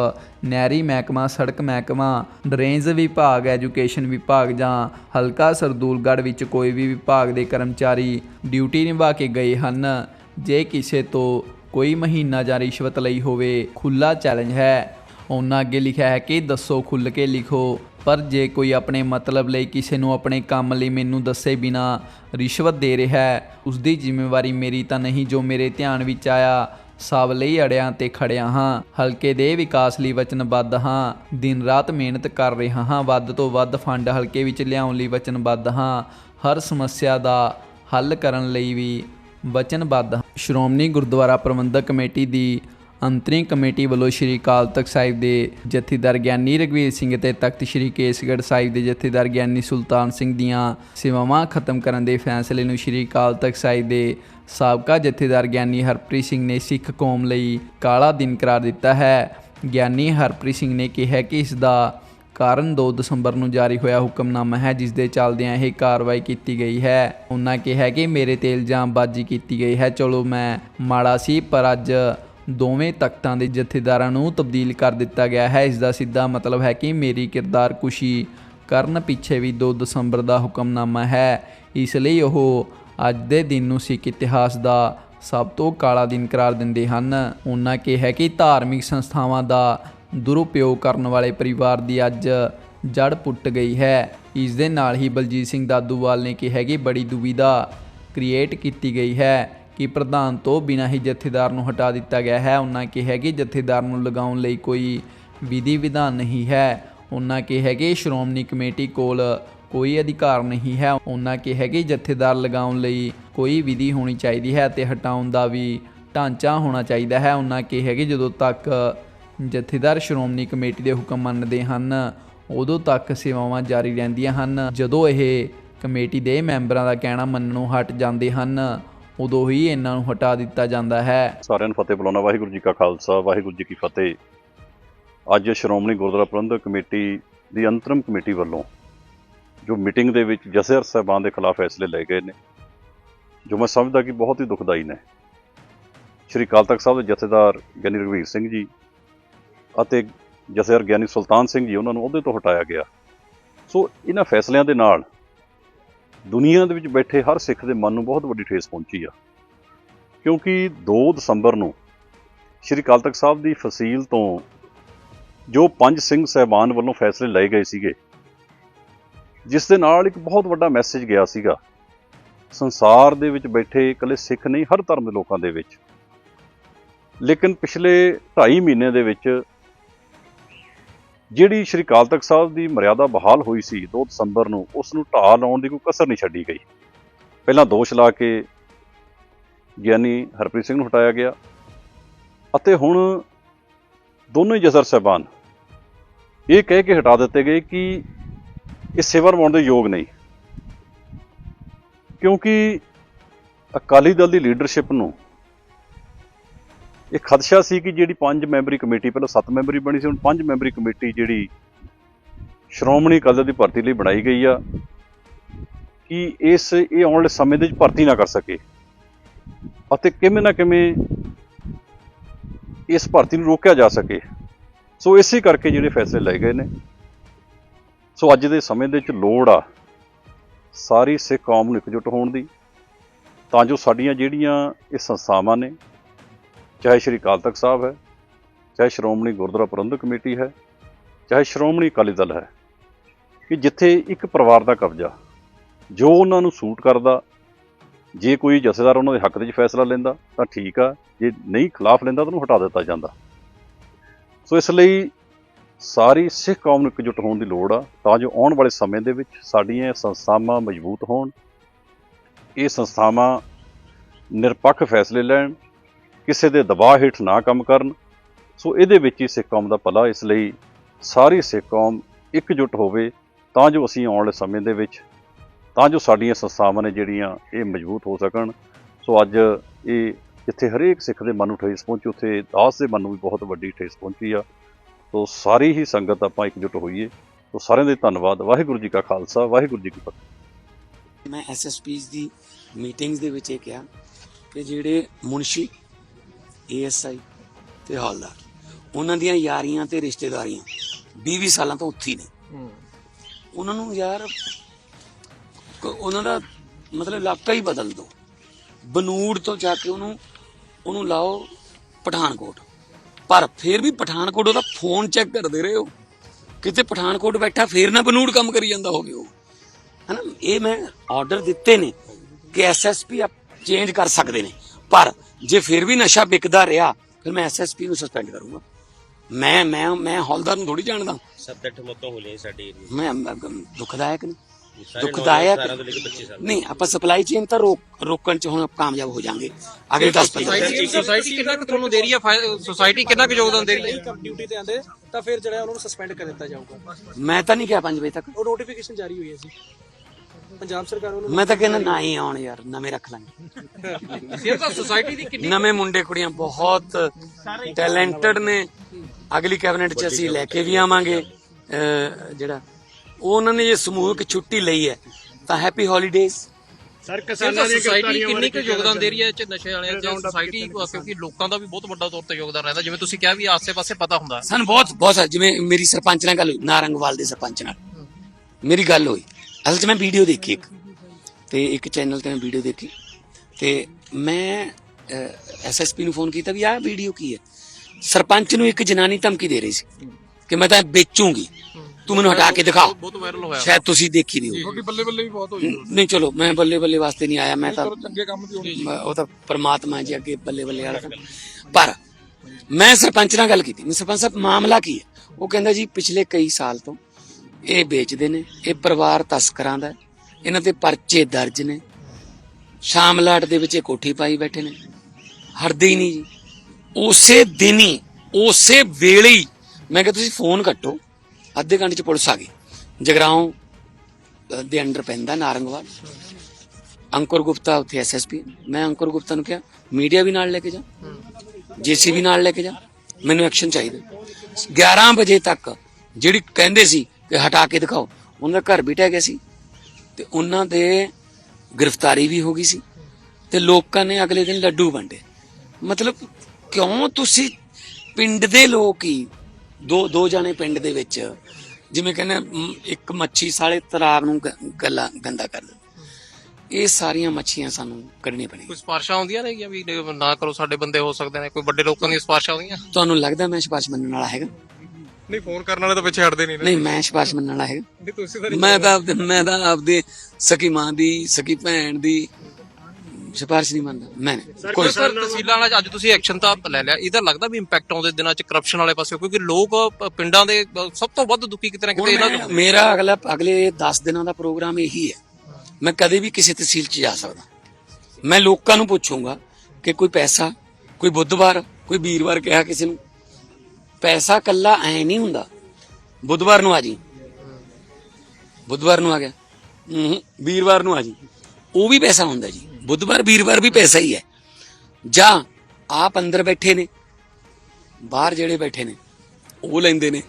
ਨਹਿਰੀ ਮਹਿਕਮਾ, ਸੜਕ ਮਹਿਕਮਾ ਡਰੇਨਜ ਵਿਭਾਗ ਐਜੂਕੇਸ਼ਨ ਵਿਭਾਗ ਜਾਂ ਹਲਕਾ ਸਰਦੂਲਗੜ੍ਹ ਵਿੱਚ ਕੋਈ ਵੀ ਵਿਭਾਗ ਦੇ ਕਰਮਚਾਰੀ ਡਿਊਟੀ ਨਿਭਾ ਕੇ ਗਏ ਹਨ। ਜੇ ਕਿਸੇ ਤੋਂ ਕੋਈ ਮਹੀਨਾ ਜਾਂ ਰਿਸ਼ਵਤ ਲਈ ਹੋਵੇ ਖੁੱਲਾ ਚੈਲੰਜ ਹੈ। ਉਹਨਾਂ ਅੱਗੇ ਲਿਖਿਆ ਹੈ ਕਿ ਦੱਸੋ ਖੁੱਲ ਕੇ ਲਿਖੋ। ਪਰ ਜੇ ਕੋਈ ਆਪਣੇ ਮਤਲਬ ਲਈ ਕਿਸੇ ਨੂੰ ਆਪਣੇ ਕੰਮ ਲਈ ਮੈਨੂੰ ਦੱਸੇ ਬਿਨਾ ਰਿਸ਼ਵਤ ਦੇ ਰਿਹਾ ਹੈ ਉਸ ਦੀ ਜ਼ਿੰਮੇਵਾਰੀ ਮੇਰੀ ਤਾਂ ਨਹੀਂ ਜੋ ਮੇਰੇ ਧਿਆਨ ਵਿੱਚ ਆਇਆ। ਸਭ ਲਈ ਅੜਿਆਂ ਤੇ ਖੜਿਆ ਹਾਂ, ਹਲਕੇ ਦੇ ਵਿਕਾਸ ਲਈ ਵਚਨਬੱਧ ਹਾਂ। ਦਿਨ ਰਾਤ ਮਿਹਨਤ ਕਰ ਰਿਹਾ ਹਾਂ, ਵੱਧ ਤੋਂ ਵੱਧ ਫੰਡ ਹਲਕੇ ਵਿੱਚ ਲਿਆਉਣ ਲਈ ਵਚਨਬੱਧ ਹਾਂ। ਹਰ ਸਮੱਸਿਆ ਦਾ ਹੱਲ ਕਰਨ ਲਈ ਵੀ ਵਚਨਬੱਧ ਹਾਂ। ਸ਼੍ਰੋਮਣੀ ਗੁਰਦੁਆਰਾ ਪ੍ਰਬੰਧਕ ਕਮੇਟੀ ਦੀ ਅੰਤਰਿਮ ਕਮੇਟੀ ਵੱਲੋਂ ਸ਼੍ਰੀ ਅਕਾਲ ਤਖਤ ਸਾਹਿਬ ਦੇ ਜਥੇਦਾਰ ਗਿਆਨੀ ਰਗਵੀਰ ਸਿੰਘ ਅਤੇ ਤਖਤ ਸ਼੍ਰੀ ਕੇਸਗੜ੍ਹ ਸਾਹਿਬ ਦੇ ਜਥੇਦਾਰ ਗਿਆਨੀ ਸੁਲਤਾਨ ਸਿੰਘ ਦੀਆਂ ਸੇਵਾਵਾਂ ਖਤਮ ਕਰਨ ਦੇ ਫੈਸਲੇ ਨੂੰ ਸ਼੍ਰੀ ਅਕਾਲ ਤਖਤ ਸਾਹਿਬ ਦੇ ਸਾਬਕਾ ਜਥੇਦਾਰ ਗਿਆਨੀ ਹਰਪ੍ਰੀਤ ਸਿੰਘ ਨੇ ਸਿੱਖ ਕੌਮ ਲਈ ਕਾਲਾ ਦਿਨ ਕਰਾਰ ਦਿੱਤਾ ਹੈ। ਗਿਆਨੀ ਹਰਪ੍ਰੀਤ ਸਿੰਘ ਨੇ ਕਿਹਾ ਕਿ ਇਸ ਦਾ ਕਾਰਨ 2 ਦਸੰਬਰ ਨੂੰ ਜਾਰੀ ਹੋਇਆ ਹੁਕਮਨਾਮਾ ਹੈ, ਜਿਸ ਦੇ ਚੱਲਦਿਆਂ ਇਹ ਕਾਰਵਾਈ ਕੀਤੀ ਗਈ ਹੈ। ਉਹਨਾਂ ਕਿਹਾ ਕਿ ਮੇਰੇ ਤੇ ਇਲਜ਼ਾਮਬਾਜ਼ੀ ਕੀਤੀ ਗਈ ਹੈ। ਚਲੋ, ਮੈਂ ਮਾੜਾ ਸੀ, ਪਰ ਅੱਜ ਦੋਵੇਂ ਤਖਤਾਂ ਦੇ ਜਥੇਦਾਰਾਂ ਨੂੰ ਤਬਦੀਲ ਕਰ ਦਿੱਤਾ ਗਿਆ ਹੈ। ਇਸ ਦਾ ਸਿੱਧਾ ਮਤਲਬ ਹੈ ਕਿ ਮੇਰੀ ਕਿਰਦਾਰ ਕੁਸ਼ੀ ਕਰਨ ਪਿੱਛੇ ਵੀ 2 ਦਸੰਬਰ ਦਾ ਹੁਕਮਨਾਮਾ ਹੈ। ਇਸ ਲਈ ਉਹ ਅੱਜ ਦੇ ਦਿਨ ਨੂੰ ਸਿੱਖ ਇਤਿਹਾਸ ਦਾ ਸਭ ਤੋਂ ਕਾਲਾ ਦਿਨ ਕਰਾਰ ਦਿੰਦੇ ਹਨ। ਉਹਨਾਂ ਕਿਹਾ ਕਿ ਧਾਰਮਿਕ ਸੰਸਥਾਵਾਂ ਦਾ ਦੁਰਉਪਯੋਗ ਕਰਨ ਵਾਲੇ ਪਰਿਵਾਰ ਦੀ ਅੱਜ ਜੜ ਪੁੱਟ ਗਈ ਹੈ। ਇਸ ਦੇ ਨਾਲ ਹੀ ਬਲਜੀਤ ਸਿੰਘ ਦਾਦੂਵਾਲ ਨੇ ਕਿਹਾ ਕਿ ਬੜੀ ਦੁਵਿਧਾ ਕ੍ਰੀਏਟ ਕੀਤੀ ਗਈ ਹੈ। ਕਿ ਪ੍ਰਧਾਨ ਤੋਂ ਬਿਨਾਂ ਹੀ ਜਥੇਦਾਰ ਨੂੰ ਹਟਾ ਦਿੱਤਾ ਗਿਆ ਹੈ। ਉਹਨਾਂ ਕਿਹਾ ਕਿ ਜਥੇਦਾਰ ਨੂੰ ਲਗਾਉਣ ਲਈ ਕੋਈ ਵਿਧੀ ਵਿਧਾਨ ਨਹੀਂ ਹੈ। ਉਹਨਾਂ ਕਿਹਾ ਕਿ ਸ਼੍ਰੋਮਣੀ ਕਮੇਟੀ ਕੋਲ ਕੋਈ ਅਧਿਕਾਰ ਨਹੀਂ ਹੈ। ਉਹਨਾਂ ਕਿਹਾ ਕਿ ਜਥੇਦਾਰ ਲਗਾਉਣ ਲਈ ਕੋਈ ਵਿਧੀ ਹੋਣੀ ਚਾਹੀਦੀ ਹੈ ਤੇ ਹਟਾਉਣ ਦਾ ਵੀ ਢਾਂਚਾ ਹੋਣਾ ਚਾਹੀਦਾ ਹੈ। ਉਹਨਾਂ ਕਿਹਾ ਕਿ ਜਦੋਂ ਤੱਕ ਜਥੇਦਾਰ ਸ਼੍ਰੋਮਣੀ ਕਮੇਟੀ ਦੇ ਹੁਕਮ ਮੰਨਦੇ ਹਨ, ਉਦੋਂ ਤੱਕ ਸੇਵਾਵਾਂ ਜਾਰੀ ਰਹਿੰਦੀਆਂ ਹਨ। ਜਦੋਂ ਇਹ ਕਮੇਟੀ ਦੇ ਮੈਂਬਰਾਂ ਦਾ ਕਹਿਣਾ ਮੰਨਣੋਂ ਹਟ ਜਾਂਦੇ ਹਨ ਉਦੋਂ ਹੀ ਇਹਨਾਂ ਨੂੰ ਹਟਾ ਦਿੱਤਾ ਜਾਂਦਾ ਹੈ। ਸਾਰਿਆਂ ਨੂੰ ਫਤਿਹ ਬੁਲਾਉਣਾ, ਵਾਹਿਗੁਰੂ ਜੀ ਕਾ ਖਾਲਸਾ, ਵਾਹਿਗੁਰੂ ਜੀ ਕੀ ਫਤਿਹ। ਅੱਜ ਸ਼੍ਰੋਮਣੀ ਗੁਰਦੁਆਰਾ ਪ੍ਰਬੰਧਕ ਕਮੇਟੀ ਦੀ ਅੰਤਰਮ ਕਮੇਟੀ ਵੱਲੋਂ ਜੋ ਮੀਟਿੰਗ ਦੇ ਵਿੱਚ ਜਸਰ ਸਾਹਿਬਾਨ ਦੇ ਖਿਲਾਫ ਫੈਸਲੇ ਲਏ ਗਏ ਨੇ, ਜੋ ਮੈਂ ਸਮਝਦਾ ਕਿ ਬਹੁਤ ਹੀ ਦੁਖਦਾਈ ਨੇ। ਸ਼੍ਰੀ ਅਕਾਲ ਤਖਤ ਸਾਹਿਬ ਦੇ ਜਥੇਦਾਰ ਗਿਆਨੀ ਰਘਵੀਰ ਸਿੰਘ ਜੀ ਅਤੇ ਜਥੇਦਾਰ ਗਿਆਨੀ ਸੁਲਤਾਨ ਸਿੰਘ ਜੀ, ਉਹਨਾਂ ਨੂੰ ਅਹੁਦੇ ਤੋਂ ਹਟਾਇਆ ਗਿਆ। ਸੋ ਇਹਨਾਂ ਫੈਸਲਿਆਂ ਦੇ ਨਾਲ ਦੁਨੀਆ ਦੇ ਵਿੱਚ ਬੈਠੇ ਹਰ ਸਿੱਖ ਦੇ ਮਨ ਨੂੰ ਬਹੁਤ ਵੱਡੀ ਠੇਸ ਪਹੁੰਚੀ ਆ। ਕਿਉਂਕਿ 2 ਦਸੰਬਰ ਨੂੰ ਸ਼੍ਰੀ ਅਕਾਲ ਤਖਤ ਸਾਹਿਬ ਦੀ ਫਸੀਲ ਤੋਂ ਜੋ ਪੰਜ ਸਿੰਘ ਸਹਿਬਾਨ ਵੱਲੋਂ ਫੈਸਲੇ ਲਏ ਗਏ ਸੀਗੇ, ਜਿਸ ਦੇ ਨਾਲ ਇੱਕ ਬਹੁਤ ਵੱਡਾ ਮੈਸੇਜ ਗਿਆ ਸੀਗਾ, ਸੰਸਾਰ ਦੇ ਵਿੱਚ ਬੈਠੇ ਇਕੱਲੇ ਸਿੱਖ ਨਹੀਂ, ਹਰ ਧਰਮ ਦੇ ਲੋਕਾਂ ਦੇ ਵਿੱਚ। ਲੇਕਿਨ ਪਿਛਲੇ 2.5 ਮਹੀਨੇ ਦੇ ਵਿੱਚ ਜਿਹੜੀ ਸ਼੍ਰੀ ਅਕਾਲ ਤਖਤ ਸਾਹਿਬ ਦੀ ਮਰਿਆਦਾ ਬਹਾਲ ਹੋਈ ਸੀ 2 ਦਸੰਬਰ ਨੂੰ, ਉਸ ਨੂੰ ਢਾਹ ਲਾਉਣ ਦੀ ਕੋਈ ਕਸਰ ਨਹੀਂ ਛੱਡੀ ਗਈ। ਪਹਿਲਾਂ ਦੋਸ਼ ਲਾ ਕੇ ਗਿਆਨੀ ਹਰਪ੍ਰੀਤ ਸਿੰਘ ਨੂੰ ਹਟਾਇਆ ਗਿਆ ਅਤੇ ਹੁਣ ਦੋਨੋਂ ਹੀ ਜਸਰ ਸਾਹਿਬਾਨ ਇਹ ਕਹਿ ਕੇ ਹਟਾ ਦਿੱਤੇ ਗਏ ਕਿ ਇਹ ਸੇਵਾ ਨਿਭਾਉਣ ਦੇ ਯੋਗ ਨਹੀਂ। ਕਿਉਂਕਿ ਅਕਾਲੀ ਦਲ ਦੀ ਲੀਡਰਸ਼ਿਪ ਨੂੰ ਇਹ ਖਦਸ਼ਾ ਸੀ ਕਿ ਜਿਹੜੀ ਪੰਜ ਮੈਂਬਰੀ ਕਮੇਟੀ, ਪਹਿਲਾਂ ਸੱਤ ਮੈਂਬਰੀ ਬਣੀ ਸੀ, ਹੁਣ ਪੰਜ ਮੈਂਬਰੀ ਕਮੇਟੀ ਜਿਹੜੀ ਸ਼੍ਰੋਮਣੀ ਅਕਾਲੀ ਦਲ ਦੀ ਭਰਤੀ ਲਈ ਬਣਾਈ ਗਈ ਆ, ਕਿ ਇਸ, ਇਹ ਆਉਣ ਵਾਲੇ ਸਮੇਂ ਦੇ ਵਿੱਚ ਭਰਤੀ ਨਾ ਕਰ ਸਕੇ। ਅਤੇ ਕਿਵੇਂ ਨਾ ਕਿਵੇਂ ਇਸ ਭਰਤੀ ਨੂੰ ਰੋਕਿਆ ਜਾ ਸਕੇ। ਸੋ ਇਸੇ ਕਰਕੇ ਜਿਹੜੇ ਫੈਸਲੇ ਲਏ ਗਏ ਨੇ। ਸੋ ਅੱਜ ਦੇ ਸਮੇਂ ਦੇ ਵਿੱਚ ਲੋੜ ਆ ਸਾਰੀ ਸਿੱਖ ਕੌਮ ਨੂੰ ਇਕਜੁੱਟ ਹੋਣ ਦੀ। ਤਾਂ ਜੋ ਸਾਡੀਆਂ ਜਿਹੜੀਆਂ ਇਹ ਸੰਸਥਾਵਾਂ ਨੇ ਚਾਹੇ ਸ਼੍ਰੀ ਅਕਾਲ ਤਖਤ ਸਾਹਿਬ ਹੈ, ਚਾਹੇ ਸ਼੍ਰੋਮਣੀ ਗੁਰਦੁਆਰਾ ਪ੍ਰਬੰਧਕ ਕਮੇਟੀ ਹੈ, ਚਾਹੇ ਸ਼੍ਰੋਮਣੀ ਅਕਾਲੀ ਦਲ ਹੈ, ਕਿ ਜਿੱਥੇ ਇੱਕ ਪਰਿਵਾਰ ਦਾ ਕਬਜ਼ਾ, ਜੋ ਉਹਨਾਂ ਨੂੰ ਸੂਟ ਕਰਦਾ, ਜੇ ਕੋਈ ਜਥੇਦਾਰ ਉਹਨਾਂ ਦੇ ਹੱਕ ਦੇ ਵਿੱਚ ਫੈਸਲਾ ਲੈਂਦਾ, ਤਾਂ ਠੀਕ ਆ, ਜੇ ਨਹੀਂ ਖਿਲਾਫ ਲੈਂਦਾ, ਤਾਂ ਉਹਨੂੰ ਹਟਾ ਦਿੱਤਾ ਜਾਂਦਾ। ਸੋ ਇਸ ਲਈ ਸਾਰੀ ਸਿੱਖ ਕੌਮ ਨੂੰ ਇਕਜੁੱਟ ਹੋਣ ਦੀ ਲੋੜ ਆ, ਤਾਂ ਜੋ ਆਉਣ ਵਾਲੇ ਸਮੇਂ ਦੇ ਵਿੱਚ ਸਾਡੀਆਂ ਸੰਸਥਾਵਾਂ ਮਜ਼ਬੂਤ ਹੋਣ, ਇਹ ਸੰਸਥਾਵਾਂ ਨਿਰਪੱਖ ਫੈਸਲੇ ਲੈਣ ਕਿਸੇ ਦੇ ਦਬਾਅ ਹੇਠ ਨਾ ਕੰਮ ਕਰਨ। ਸੋ ਇਹਦੇ ਵਿੱਚ ਹੀ ਸਿੱਖ ਕੌਮ ਦਾ ਭਲਾ ਇਸ ਲਈ ਸਾਰੀ ਸਿੱਖ ਕੌਮ ਇਕਜੁੱਟ ਹੋਵੇ, ਤਾਂ ਜੋ ਅਸੀਂ ਆਉਣ ਵਾਲੇ ਸਮੇਂ ਦੇ ਵਿੱਚ, ਤਾਂ ਜੋ ਸਾਡੀਆਂ ਸੰਸਥਾਵਾਂ ਨੇ ਜਿਹੜੀਆਂ ਇਹ ਮਜ਼ਬੂਤ ਹੋ ਸਕਣ। ਸੋ ਅੱਜ ਇਹ ਜਿੱਥੇ ਹਰੇਕ ਸਿੱਖ ਦੇ ਮਨ ਨੂੰ ਠੇਸ ਪਹੁੰਚੀ, ਉੱਥੇ ਦਾਸ ਦੇ ਮਨ ਨੂੰ ਵੀ ਬਹੁਤ ਵੱਡੀ ਠੇਸ ਪਹੁੰਚੀ ਆ। ਸੋ ਸਾਰੀ ਹੀ ਸੰਗਤ ਆਪਾਂ ਇਕਜੁੱਟ ਹੋਈਏ। ਸੋ ਸਾਰਿਆਂ ਦੇ ਧੰਨਵਾਦ। ਵਾਹਿਗੁਰੂ ਜੀ ਕਾ ਖਾਲਸਾ, ਵਾਹਿਗੁਰੂ ਜੀ ਕੀ ਫਤਿਹ। ਮੈਂ ਐਸਐਸਪੀਸ ਦੀ ਮੀਟਿੰਗਸ ਦੇ ਵਿੱਚ ਇਹ ਕਿਹਾ ਕਿ ਜਿਹੜੇ ਮੁਨਸ਼ੀ ਏਐਸਆਈ ਤੇ ਹੌਲਦਾਰ। ਉਹਨਾਂ ਦੀਆਂ ਯਾਰੀਆਂ ਤੇ ਰਿਸ਼ਤੇਦਾਰੀਆਂ 20 ਸਾਲਾਂ ਤੋਂ ਉੱਥੀ ਨੇ। ਉਹਨਾਂ ਨੂੰ ਯਾਰ ਉਹਨਾਂ ਦਾ ਮਤਲਬ ਇਲਾਕਾ ਹੀ ਬਦਲ ਦੋ। ਬਨੂੜ ਤੋਂ ਜਾ ਕੇ ਉਹਨੂੰ ਉਹਨੂੰ ਲਾਓ ਪਠਾਨਕੋਟ। ਪਰ ਫਿਰ ਵੀ ਪਠਾਨਕੋਟ ਉਹਦਾ ਫੋਨ ਚੈੱਕ ਕਰਦੇ ਰਹੇ ਹੋ। ਕਿਤੇ ਪਠਾਨਕੋਟ ਬੈਠਾ ਫੇਰ ਨਾ ਬਨੂੜ ਕੰਮ ਕਰੀ ਜਾਂਦਾ ਹੋਵੇ ਉਹ। ਹਨਾ ਇਹ ਮੈਂ ਆਰਡਰ ਦਿੱਤੇ ਨੇ ਕਿ ਐਸਐਸਪੀ ਚੇਂਜ ਕਰ ਸਕਦੇ ਨੇ। ਪਰ ਜੇ ਫਿਰ ਵੀ ਨਸ਼ਾ ਵਿਕਦਾ ਰਿਹਾ ਫਿਰ ਮੈਂ ਐਸਐਸਪੀ ਨੂੰ ਸਸਪੈਂਡ ਕਰੂੰਗਾ। ਮੈਂ ਮੈਂ ਮੈਂ ਹੌਲਦਾਰ ਨੂੰ ਥੋੜੀ ਜਾਣਦਾ। ਸਬਜੈਕਟ ਮਤੋਂ ਹੋ ਲਈ ਸਾਡੇ ਮੈਂ ਦੁਖਦਾਇਕ ਨਹੀਂ ਦੁਖਦਾਇਕ 18 ਤੋਂ ਲੈ ਕੇ 25 ਸਾਲ ਨਹੀਂ ਆਪਾਂ ਸਪਲਾਈ ਚੇਨ ਤਾਂ ਰੋਕ ਰੋਕਣ ਚ ਹੁਣ ਕਾਮਯਾਬ ਹੋ ਜਾਾਂਗੇ। ਅਗਲੇ 10 15 ਸੋਸਾਇਟੀ ਸੋਸਾਇਟੀ ਕਿੰਨਾ ਕੁ ਤੁਹਾਨੂੰ ਦੇ ਰਹੀ ਹੈ ਸੋਸਾਇਟੀ ਕਿੰਨਾ ਕੁ ਯੋਗਦਾਨ ਦੇ ਰਹੀ ਹੈ ਡਿਊਟੀ ਤੇ ਆਂਦੇ ਤਾਂ ਫਿਰ ਜਿਹੜਾ ਉਹਨਾਂ ਨੂੰ ਸਸਪੈਂਡ ਕਰ ਦਿੱਤਾ ਜਾਊਗਾ। ਮੈਂ ਤਾਂ ਨਹੀਂ ਕਿਹਾ 5 ਵਜੇ ਤੱਕ। ਉਹ ਨੋਟੀਫਿਕੇਸ਼ਨ ਜਾਰੀ ਹੋਈ ਹੈ ਜੀ। ਪੰਜਾਬ ਸਰਕਾਰ ਵੱਲੋਂ ਮੈਂ ਤਾਂ ਕਹਿੰਦਾ ਨਾ ਹੀ ਆਉਣ ਯਾਰ ਨਵੇਂ ਰੱਖ ਲਾਂਗੇ। ਫਿਰ ਤਾਂ ਸੋਸਾਇਟੀ ਦੀ ਕਿੰਨੀ ਨਵੇਂ ਮੁੰਡੇ ਕੁੜੀਆਂ ਬਹੁਤ ਟੈਲੈਂਟਡ ਨੇ। ਅਗਲੀ ਕੈਬਨਿਟ 'ਚ ਅਸੀਂ ਲੈ ਕੇ ਵੀ ਆਵਾਂਗੇ। ਅਹ, ਜਿਹੜਾ ਉਹ ਉਹਨਾਂ ਨੇ ਜੇ ਸਮੂਹਕ ਛੁੱਟੀ ਲਈ ਹੈ ਤਾਂ ਹੈਪੀ ਹੌਲੀਡੇਜ਼ ਸਰ ਕਿਸਾਨਾਂ ਦੀਆਂ ਸੋਸਾਇਟੀ ਕਿੰਨੀ ਕੁ ਯੋਗਦਾਨ ਦੇ ਰਹੀ ਹੈ ਇਹ 'ਚ ਨਸ਼ੇ ਵਾਲਿਆਂ ਚ ਸੋਸਾਇਟੀ ਕਿਉਂਕਿ ਲੋਕਾਂ ਦਾ ਵੀ ਬਹੁਤ ਵੱਡਾ ਤੌਰ ਤੇ ਯੋਗਦਾਨ ਰਹਿੰਦਾ। ਜਿਵੇਂ ਤੁਸੀਂ ਕਿਹਾ ਵੀ ਆਸੇ-ਪਾਸੇ ਪਤਾ ਹੁੰਦਾ। ਸਾਨੂੰ ਬਹੁਤ ਬਹੁਤ ਜਿਵੇਂ ਮੇਰੀ ਸਰਪੰਚ ਨਾਲ ਗੱਲ ਹੋਈ ਨਾਰੰਗਵਾਲ ਦੇ ਸਰਪੰਚ ਨਾਲ। ਮੇਰੀ ਗੱਲ ਹੋਈ। ਅਸਲ 'ਚ ਮੈਂ ਵੀਡੀਓ ਦੇਖੀ ਇੱਕ। ਤੇ ਇੱਕ ਚੈਨਲ ਤੇ ਮੈਂ ਵੀਡੀਓ ਦੇਖੀ। ਤੇ ਮੈਂ ਐਸਐਸਪੀ ਨੂੰ ਫੋਨ ਕੀਤਾ ਵੀ ਆਹ ਵੀਡੀਓ ਕੀ ਹੈ? ਸਰਪੰਚ ਨੂੰ ਇੱਕ ਜਨਾਨੀ ਧਮਕੀ ਦੇ ਰਹੀ ਸੀ ਕਿ ਮੈਂ ਤਾਂ ਵੇਚੂੰਗੀ। ਤੂੰ ਮੈਨੂੰ ਹਟਾ ਕੇ ਦਿਖਾ। ਬਹੁਤ ਵਾਇਰਲ ਹੋਇਆ। ਸ਼ਾਇਦ ਤੁਸੀਂ ਦੇਖੀ ਨਹੀਂ ਹੋ ਬੱਲੇ ਬੱਲੇ ਵੀ ਬਹੁਤ ਹੋਈ ਨਹੀਂ ਚਲੋ ਮੈਂ ਬੱਲੇ ਬੱਲੇ ਵਾਸਤੇ ਨਹੀਂ ਆਇਆ। ਮੈਂ ਤਾਂ ਚੰਗੇ ਕੰਮ ਦੀ ਹੋਣੀ ਮੈਂ- ਉਹ ਤਾਂ ਪ੍ਰਮਾਤਮਾ ਜੀ ਅੱਗੇ ਬੱਲੇ ਬੱਲੇ ਵਾਲਾ। ਪਰ ਮੈਂ ਸਰਪੰਚ ਨਾਲ ਗੱਲ ਕੀਤੀ। ਮੈਂ ਸਰਪੰਚ ਸਾਹਿਬ ਮਾਮਲਾ ਕੀ ਹੈ? ਉਹ ਕਹਿੰਦਾ ਜੀ ਪਿਛਲੇ ਕਈ ਸਾਲ ਤੋਂ ਇਹ ਵੇਚਦੇ ਨੇ, ਇਹ ਪਰਿਵਾਰ ਤਸਕਰਾਂ ਦਾ, ਇਹਨਾਂ ਤੇ ਪਰਚੇ ਦਰਜ ਨੇ। ਸ਼ਾਮਲਾਟ ਦੇ ਵਿੱਚ ਇਹ ਕੋਠੀ ਪਾਈ ਬੈਠੇ ਨੇ। ਹਰਦੇ ਹੀ ਨਹੀਂ ਜੀ। ਉਸੇ ਦਿਨ ਹੀ, ਉਸੇ ਵੇਲੇ ਹੀ ਮੈਂ ਕਿਹਾ, ਤੁਸੀਂ ਫੋਨ ਕੱਟੋ, ਅੱਧੇ ਘੰਟੇ ਚ ਪੁਲਿਸ ਆ ਗਈ। ਜਗਰਾਉਂ ਦੇ ਅੰਡਰ ਪੈਂਦਾ ਨਾਰੰਗਵਾਲ। ਅੰਕੁਰ ਗੁਪਤਾ ਉੱਥੇ ਐਸਐਸਪੀ ਮੈਂ ਅੰਕੁਰ ਗੁਪਤਾ ਨੂੰ ਕਿਹਾ, ਮੀਡੀਆ ਵੀ ਨਾਲ ਲੈ ਕੇ ਜਾ, ਜੀਸੀਬੀ ਨਾਲ ਲੈ ਕੇ ਜਾ, ਮੈਨੂੰ ਐਕਸ਼ਨ ਚਾਹੀਦਾ। 11 ਵਜੇ ਤੱਕ ਜਿਹੜੀ ਕਹਿੰਦੇ ਸੀ ਕਿ ਹਟਾ ਕੇ ਦਿਖਾਓ। ਉਹਨਾਂ ਦਾ ਘਰ ਵੀ ਟਹਿ ਗਿਆ ਸੀ ਤੇ ਉਹਨਾਂ ਦੇ ਗ੍ਰਿਫਤਾਰੀ ਵੀ ਹੋ ਗਈ ਸੀ ਤੇ ਲੋਕਾਂ ਨੇ ਅਗਲੇ ਦਿਨ ਲੱਡੂ ਵੰਡੇ। ਮਤਲਬ ਕਿਉਂ ਤੁਸੀਂ ਪਿੰਡ ਦੇ ਲੋਕ ਹੀ ਦੋ ਦੋ ਜਾਣੇ ਪਿੰਡ ਦੇ ਵਿੱਚ ਜਿਵੇਂ ਕਹਿੰਦੇ ਇੱਕ ਮੱਛੀ ਸਾਲੇ ਤਲਾਬ ਨੂੰ ਗੱਲਾਂ ਗੰਦਾ ਕਰ ਦਿੰਦੇ। ਇਹ ਸਾਰੀਆਂ ਮੱਛੀਆਂ ਸਾਨੂੰ ਕੱਢਣੀਆਂ ਪੈਣਗੀਆਂ ਕੋਈ ਸਿਫਾਰਸ਼ਾਂ ਆਉਂਦੀਆਂ ਨੇ ਵੀ ਨਾ ਕਰੋ ਸਾਡੇ ਬੰਦੇ ਹੋ ਸਕਦੇ ਨੇ ਕੋਈ ਵੱਡੇ ਲੋਕਾਂ ਦੀਆਂ ਸਿਫਾਰਸ਼ਾਂ ਆਉਂਦੀਆਂ? ਤੁਹਾਨੂੰ ਲੱਗਦਾ ਮੈਂ ਸਿਫਾਰਿਸ਼ ਮੰਨਣ ਵਾਲਾ ਹੈਗਾ? ਨਹੀਂ ਫੋਨ ਕਰਨ ਵਾਲੇ ਤਾਂ ਪਿੱਛੇ ਹਟਦੇ ਨਹੀਂ ਨਹੀਂ ਮੈਂ ਸਿਫਾਰਿਸ਼ ਮੰਨਣ ਵਾਲਾ ਹੈਗਾ। ਨਹੀਂ ਤੁਸੀਂ ਤਾਂ ਮੈਂ ਤਾਂ ਆਪਦੇ- ਮੈਂ ਤਾਂ ਆਪਦੇ ਸਕੀ ਮਾਂ ਦੀ ਸਕੀ ਭੈਣ ਦੀ ਸਿਫਾਰਿਸ਼ ਨਹੀਂ ਮੰਨਦਾ। ਮੈਂ ਨਹੀਂ। ਕੋਈ ਸਰ ਤਹਿਸੀਲਾਂ ਵਾਲਾ ਅੱਜ ਤੁਸੀਂ ਐਕਸ਼ਨ ਤਾਂ ਲੈ ਲਿਆ। ਇਹਦਾ ਲੱਗਦਾ ਵੀ ਇੰਪੈਕਟ ਆਉਂਦੇ ਦਿਨਾਂ ਚ ਕਰਪਸ਼ਨ ਵਾਲੇ ਪਾਸੇ ਕਿਉਂਕਿ ਲੋਕ ਪਿੰਡਾਂ ਦੇ ਸਭ ਤੋਂ ਵੱਧ ਦੁਖੀ ਕਿਤੇ ਨਾ ਕਿਤੇ ਇਹਨਾਂ ਮੇਰਾ ਅਗਲਾ ਅਗਲੇ 10 ਦਿਨਾਂ ਦਾ ਪ੍ਰੋਗਰਾਮ ਇਹੀ ਹੈ। ਮੈਂ ਕਦੇ ਵੀ ਕਿਸੇ ਤਹਿਸੀਲ 'ਚ ਜਾ ਸਕਦਾ। ਮੈਂ ਲੋਕਾਂ ਨੂੰ ਪੁੱਛੂੰਗਾ ਕਿ ਕੋਈ ਪੈਸਾ ਕੋਈ ਬੁੱਧਵਾਰ ਕੋਈ ਵੀਰਵਾਰ ਕਿਹਾ ਕਿਸੇ ਨੂੰ ਪੈਸਾ ਕੱਲਾ ਐ ਨਹੀਂ ਹੁੰਦਾ। ਬੁੱਧਵਾਰ ਨੂੰ ਆ ਜੀ। ਬੁੱਧਵਾਰ ਨੂੰ ਆ ਗਿਆ। ਹੂੰ ਵੀਰਵਾਰ ਨੂੰ ਆ ਜੀ। ਉਹ ਵੀ ਪੈਸਾ ਹੁੰਦਾ ਜੀ। ਬੁੱਧਵਾਰ ਵੀਰਵਾਰ ਵੀ ਪੈਸਾ ਹੀ ਹੈ। ਜਾਂ ਆਪ ਅੰਦਰ ਬੈਠੇ ਨੇ ਬਾਹਰ ਜਿਹੜੇ ਬੈਠੇ ਨੇ ਉਹ ਲੈਂਦੇ ਨੇ।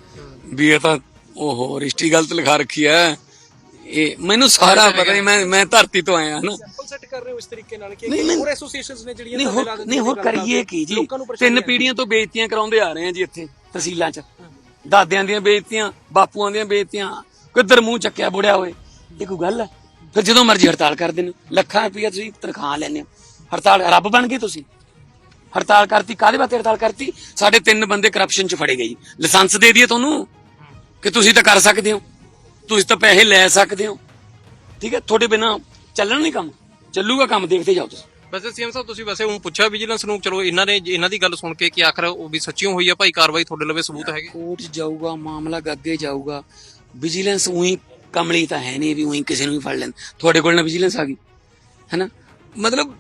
ਵੀ ਇਹ ਤਾਂ ਓਹੋ ਰਿਸ਼ਤੀ ਗਲਤ ਲਿਖਾ ਰੱਖੀ ਐ ਇਹ ਮੈਨੂੰ ਸਾਰਾ ਪਤਾ ਹੀ ਮੈਂ ਮੈਂ ਧਰਤੀ ਤੋਂ ਆਇਆ ਨਾ। ਸੈਂਪਲ ਸੈੱਟ ਕਰ ਰਹੇ ਹੋ ਇਸ ਤਰੀਕੇ ਨਾਲ ਕਿ ਨਹੀਂ, ਨਹੀਂ। ਹੋਰ ਐਸੋਸੀਏਸ਼ਨਸ ਨੇ ਜਿਹੜੀਆਂ ਨਹੀਂ ਹੋਰ ਨਹੀਂ ਕਰੀਏ ਕੀ ਜੀ? ਤਿੰਨ। ਪੀੜ੍ਹੀਆਂ ਤੋਂ ਬੇਇੱਜ਼ਤੀਆਂ ਕਰਾਉਂਦੇ ਆ ਰਹੇ ਆ ਜੀ ਇੱਥੇ। ਤਹਿਸੀਲਾਂ 'ਚ। ਦਾਦਿਆਂ ਦੀਆਂ ਬੇਇੱਜ਼ਤੀਆਂ, ਬਾਪੂਆਂ ਦੀਆਂ ਬੇਇੱਜ਼ਤੀਆਂ, ਕਿੱਧਰ ਮੂੰਹ ਚੱਕਿਆ ਬੁੜਿਆ ਹੋਏ ਇਹ ਕੋਈ ਗੱਲ ਹੈ? ਫਿਰ ਜਦੋਂ ਮਰਜ਼ੀ ਹੜਤਾਲ ਕਰਦੇ ਨੇ ਲੱਖਾਂ ਰੁਪਈਆ ਤੁਸੀਂ ਤਨਖਾਹ ਲੈਂਦੇ ਹੋ। ਹੜਤਾਲ ਰੱਬ ਬਣ ਗਏ ਤੁਸੀਂ। ਹੜਤਾਲ ਕਰਤੀ, ਕਾਹਦੇ ਵਾਸਤੇ ਹੜਤਾਲ ਕਰਤੀ? ਸਾਡੇ ਤਿੰਨ ਬੰਦੇ ਕਰਪਸ਼ਨ 'ਚ ਫੜੇ ਗਏ ਜੀ। ਲਾਇਸੈਂਸ ਦੇ ਦਈਏ ਤੁਹਾਨੂੰ ਕਿ ਤੁਸੀਂ ਤਾਂ ਕਰ ਸਕਦੇ ਹੋ। ਤੁਸੀਂ ਤਾਂ ਪੈਸੇ ਲੈ ਸਕਦੇ ਹੋ। ਠੀਕ ਹੈ? ਤੁਹਾਡੇ ਬਿਨਾ ਚੱਲਣ ਨਹੀਂ ਕੰਮ। ਚੱਲੂਗਾ ਕੰਮ, ਦੇਖਦੇ ਜਾਓ ਤੁਸੀਂ। ਵੈਸੇ ਸੀਐਮ ਸਾਹਿਬ ਤੁਸੀਂ ਵੈਸੇ ਉਹ ਪੁੱਛਿਆ ਵਿਜੀਲੈਂਸ ਨੂੰ ਚਲੋ ਇਹਨਾਂ ਨੇ ਇਹਨਾਂ ਦੀ ਗੱਲ ਸੁਣ ਕੇ ਕਿ ਆਖਰ ਉਹ ਵੀ ਸੱਚੀਓ ਹੋਈ ਆ ਭਾਈ ਕਾਰਵਾਈ ਤੁਹਾਡੇ ਲਵੇ ਸਬੂਤ ਹੈਗੇ? ਕੋਰਟ ਜਾਊਗਾ ਮਾਮਲਾ ਅੱਗੇ ਜਾਊਗਾ। ਵਿਜੀਲੈਂਸ ਉਹੀ ਕਮਲੀ ਤਾਂ ਹੈ ਨਹੀਂ ਵੀ ਉਹੀ ਕਿਸੇ ਨੂੰ ਵੀ ਫੜ ਲੈਣ। ਤੁਹਾਡੇ ਕੋਲ ਨਾ ਵਿਜੀਲੈਂਸ ਆ ਗਈ ਹੈਨਾ? ਮਤਲਬ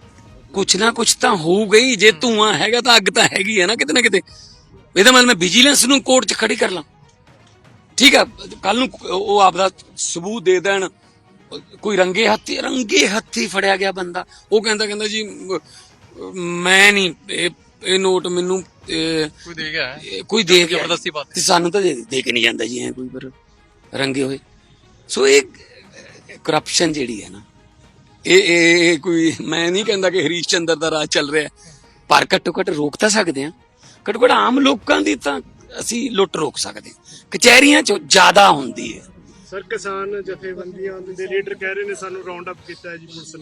ਕੁਛ ਨਾ ਕੁਛ ਤਾਂ ਹੋਊਗਾ ਹੀ ਜੇ ਧੂਆਂ ਹੈਗਾ ਤਾਂ ਅੱਗ ਤਾਂ ਹੈਗੀ ਹੈ ਨਾ ਕਿਤੇ ਨਾ ਕਿਤੇ। ਇਹਦਾ ਮਤਲਬ ਮੈਂ ਵਿਜੀਲੈਂਸ ਨੂੰ ਕੋਰਟ 'ਚ ਖੜੀ ਕਰ ਲਾਂ। ਠੀਕ ਆ ਕੱਲ ਨੂੰ ਉਹ ਆਪਦਾ ਸਬੂਤ ਦੇ ਦੇਣ। ਕੋਈ ਰੰਗੇ ਹੱਥੀ ਰੰਗੇ ਹੱਥੀ ਫੜਿਆ ਗਿਆ ਬੰਦਾ। ਉਹ ਕਹਿੰਦਾ ਕਹਿੰਦਾ ਜੀ ਮ- ਨਹੀਂ ਇਹ ਇਹ ਨੋਟ ਮੈਨੂੰ ਕੋਈ ਦੇ ਗਿਆ ਕੋਈ ਦੇ ਗਿਆ ਜ਼ਬਰਦਸਤੀ ਬਾਤ ਤੇ ਸਾਨੂੰ ਤਾਂ ਦੇ ਕੇ ਨਹੀਂ ਜਾਂਦਾ ਜੀ ਐ ਕੋਈ ਪਰ ਰੰਗੇ ਹੋਏ। ਸੋ ਇਹ ਕਰਪਸ਼ਨ ਜਿਹੜੀ ਹੈ ਨਾ ਇਹ ਕੋਈ ਮੈਂ ਨਹੀਂ ਕਹਿੰਦਾ ਕਿ ਹਰੀਸ਼ ਚੰਦਰ ਦਾ ਰਾਜ ਚੱਲ ਰਿਹਾ ਪਰ ਘੱਟੋ ਘੱਟ ਰੋਕ ਤਾਂ ਸਕਦੇ ਆ ਘੱਟੋ ਘੱਟ ਆਮ ਲੋਕਾਂ ਦੀ ਤਾਂ ਅਸੀਂ ਲੁੱਟ ਰੋਕ ਸਕਦੇ ਹਾਂ। ਕਚਹਿਰੀਆਂ 'ਚ ਜ਼ਿਆਦਾ ਹੁੰਦੀ ਹੈ। ਸਰ ਕਿਸਾਨ ਜਥੇਬੰਦੀਆਂ ਦੇ ਲੀਡਰ ਕਹਿ ਰਹੇ ਨੇ ਸਾਨੂੰ ਰਾਉਂਡ ਅਪ ਕੀਤਾ ਹੈ ਜੀ ਪੁਲਿਸ